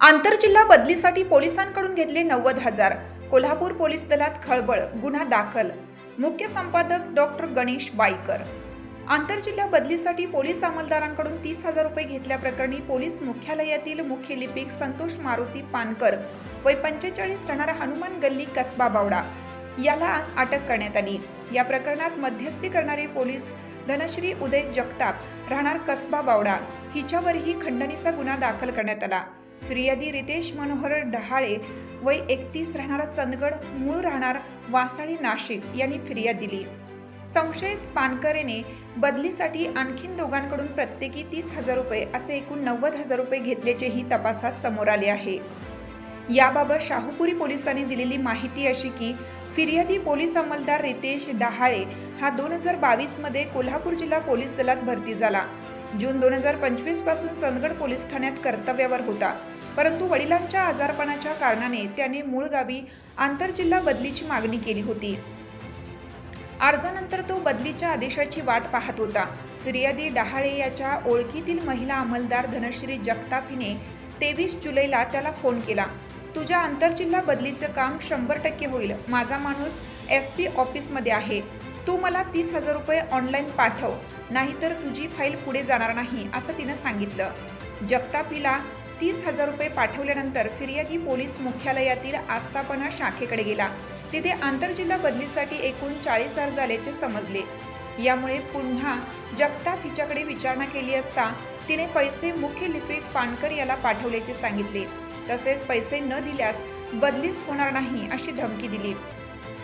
आंतरजिल्हा बदलीसाठी पोलिसांकडून घेतले नव्वद हजार. कोल्हापूर पोलीस दलात खळबळ गुन्हा दाखल. मुख्य संपादक डॉक्टर गणेश बाईकर. आंतरजिल्हा बदलीसाठी पोलीस अंमलदारांकडून तीस हजार रुपये घेतल्याप्रकरणी पोलीस मुख्यालयातील मुख्य लिपिक संतोष मारुती पानकर वय पंचेचाळीस राहणारा हनुमान गल्ली कसबा बावडा. याला आज अटक करण्यात आली. या प्रकरणात मध्यस्थी करणारे पोलीस धनश्री उदय जगताप राहणार कसबा बावडा. हिच्यावरही खंडणीचा गुन्हा दाखल करण्यात आला. फिर्यादी रितेश मनोहर डहाळे वय एकतीस राहणारा चंदगड मूळ राहणार वासाळी नाशिक यांनी फिर्याद दिली. संशयित पानकरेने बदलीसाठी आणखीन दोघांकडून प्रत्येकी तीस हजार रुपये असे एकूण नव्वद हजार रुपये घेतल्याचेही तपासात समोर आले आहे. याबाबत शाहूपुरी पोलिसांनी दिलेली माहिती अशी की फिर्यादी पोलीस अंमलदार रितेश डहाळे हा दोन हजार बावीसमध्ये कोल्हापूर जिल्हा पोलीस दलात भरती झाला. जून दोन हजार पंचवीसपासून चंदगड पोलीस ठाण्यात कर्तव्यावर होता. परंतु वडिलांच्या आजारपणाच्या कारणाने त्याने मूळ गावी आंतरजिल्हा बदलीची मागणी केली होती. अर्जानंतर तो बदलीच्या आदेशाची वाट पाहत होता. फिर्यादी डहाळे याच्या ओळखीतील महिला अंमलदार धनश्री जगताप हिने तेवीस जुलैला त्याला फोन केला. तुझ्या आंतरजिल्हा बदलीचं काम शंभर टक्के होईल. माझा माणूस एस पी ऑफिसमध्ये आहे. तू मला तीस हजार रुपये ऑनलाईन पाठव. नाहीतर तुझी फाईल पुढे जाणार नाही असं तिनं सांगितलं. जगताप हिला तीस हजार रुपये पाठवल्यानंतर फिर्यादी पोलीस मुख्यालयातील आस्थापना शाखेकडे गेला. तिथे आंतरजिल्हा बदलीसाठी एकूण चाळीस हजार झाल्याचे समजले. यामुळे पुन्हा जगताप हिच्याकडे विचारणा केली असता तिने पैसे मुख्य लिपिक पानकर याला पाठवल्याचे सांगितले. तसेच पैसे न दिल्यास बदलीच होणार नाही अशी धमकी दिली.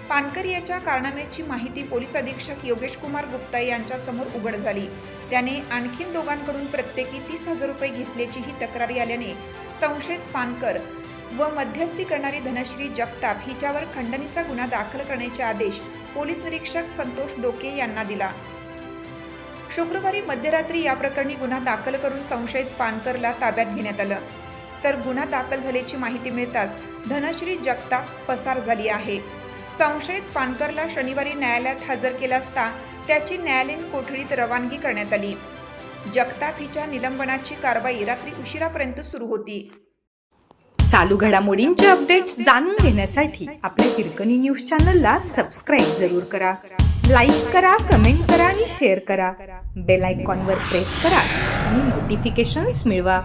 पानकर याच्या कारनाम्याची माहिती पोलीस अधीक्षक योगेश कुमार गुप्ता यांच्यासमोर उघड झाली. त्याने आणखीन दोघांकडून प्रत्येकी तीस हजार रुपये घेतल्याचीही तक्रारी आल्याने संशयित पानकर व मध्यस्थी करणारी धनश्री जगताप हिच्यावर खंडणीचा गुन्हा दाखल करण्याचे आदेश पोलीस निरीक्षक संतोष डोके यांना दिला. शुक्रवारी मध्यरात्री या प्रकरणी गुन्हा दाखल करून संशयित पानकरला ताब्यात घेण्यात आलं. तर गुन्हा दाखल झाल्याची माहिती मिळताच धनश्री जगताप पसार झाली आहे. संशयित पानकरला शनिवारी न्यायालयात हजर केला असता त्याची न्यायालयीन कोठडीत रवानगी करण्यात आली. जगताप हिच्या निलंबनाची कारवाई रात्री उशिरापर्यंत सुरू होती. चालू घडामोडींचे अपडेट्स जाणून घेण्यासाठी आपल्या हिरकणी न्यूज चॅनलला सबस्क्राईब जरूर करा. लाईक करा कमेंट करा आणि शेअर करा. बेल आयकॉनवर प्रेस करा आणि नोटिफिकेशन्स मिळवा.